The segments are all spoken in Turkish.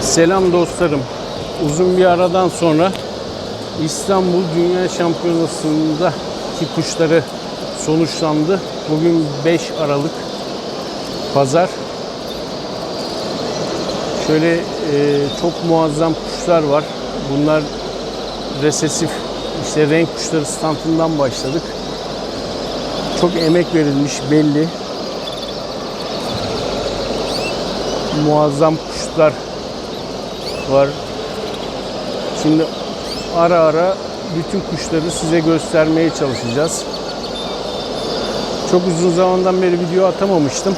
Selam dostlarım. Uzun bir aradan sonra İstanbul Dünya Şampiyonası'ndaki kuşları sonuçlandı. Bugün 5 Aralık Pazar. Şöyle e, çok muazzam kuşlar var. Bunlar resesif işte renk kuşları standından başladık. Çok emek verilmiş belli. Muazzam kuşlar var. Şimdi ara ara bütün kuşları size göstermeye çalışacağız. Çok uzun zamandan beri video atamamıştım.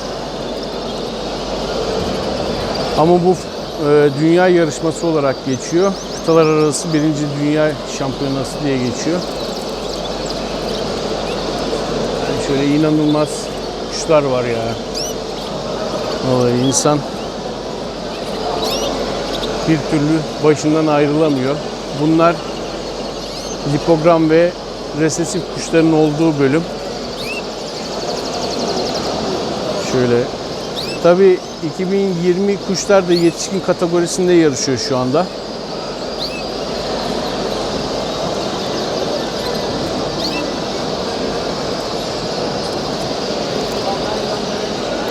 Ama bu e, dünya yarışması olarak geçiyor. Kıtalar arası birinci dünya şampiyonası diye geçiyor. Yani şöyle inanılmaz kuşlar var ya. Vallahi insan bir türlü başından ayrılamıyor. Bunlar lipogram ve resesif kuşların olduğu bölüm. Şöyle. Tabi 2020 kuşlar da yetişkin kategorisinde yarışıyor şu anda.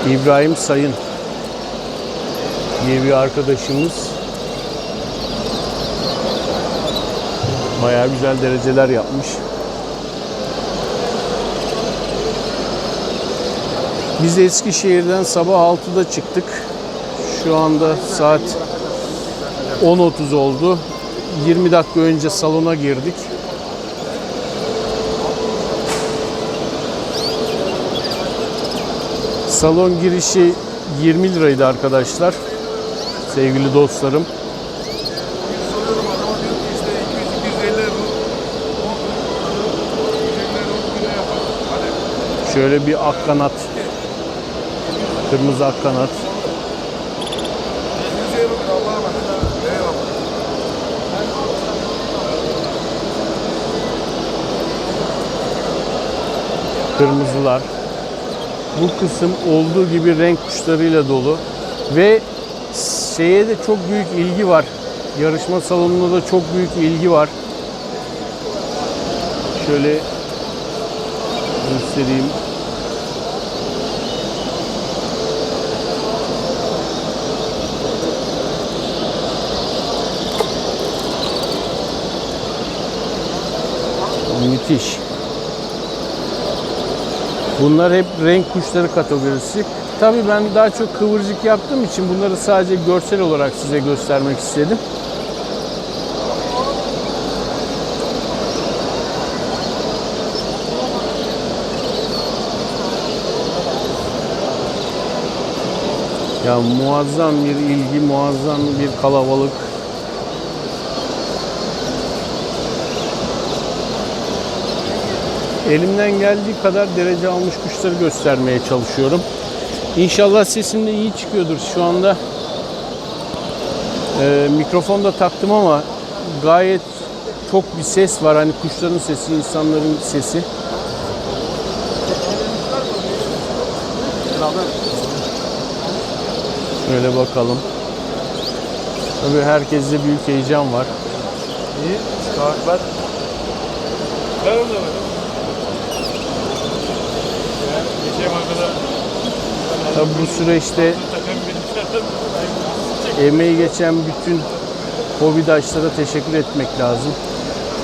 İbrahim Sayın diye bir arkadaşımız Bayağı güzel dereceler yapmış. Biz Eskişehir'den sabah 6'da çıktık. Şu anda saat 10.30 oldu. 20 dakika önce salona girdik. Salon girişi 20 liraydı arkadaşlar. Sevgili dostlarım. Şöyle bir ak kanat. Kırmızı ak kanat. 100 euro Allah'a emanet. Eyvallah. kırmızılar. Bu kısım olduğu gibi renk kuşlarıyla dolu ve şeye de çok büyük ilgi var. Yarışma salonunda da çok büyük ilgi var. Şöyle göstereyim. Müthiş. Bunlar hep renk kuşları kategorisi. Tabii ben daha çok kıvırcık yaptığım için bunları sadece görsel olarak size göstermek istedim. Ya muazzam bir ilgi, muazzam bir kalabalık. Elimden geldiği kadar derece almış kuşları göstermeye çalışıyorum. İnşallah sesim de iyi çıkıyordur. Şu anda e, mikrofon da taktım ama gayet çok bir ses var. Hani kuşların sesi, insanların sesi. Şöyle bakalım. Tabii herkeste büyük heyecan var. İyi. Çıkartlar. Ver onu da. Tabii bu süreçte emeği geçen bütün hobidaşlara teşekkür etmek lazım.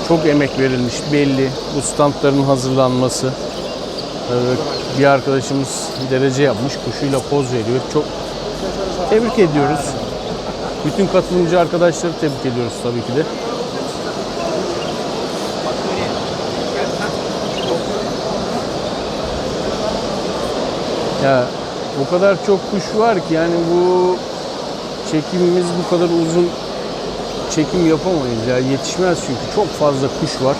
Çok emek verilmiş belli. Bu standların hazırlanması. Bir arkadaşımız derece yapmış. Kuşuyla poz veriyor. Çok tebrik ediyoruz. Bütün katılımcı arkadaşları tebrik ediyoruz tabii ki de. Ya o kadar çok kuş var ki yani bu çekimimiz bu kadar uzun çekim yapamayız ya yetişmez çünkü çok fazla kuş var.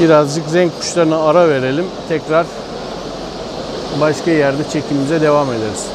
Birazcık renk kuşlarına ara verelim. Tekrar başka yerde çekimimize devam ederiz.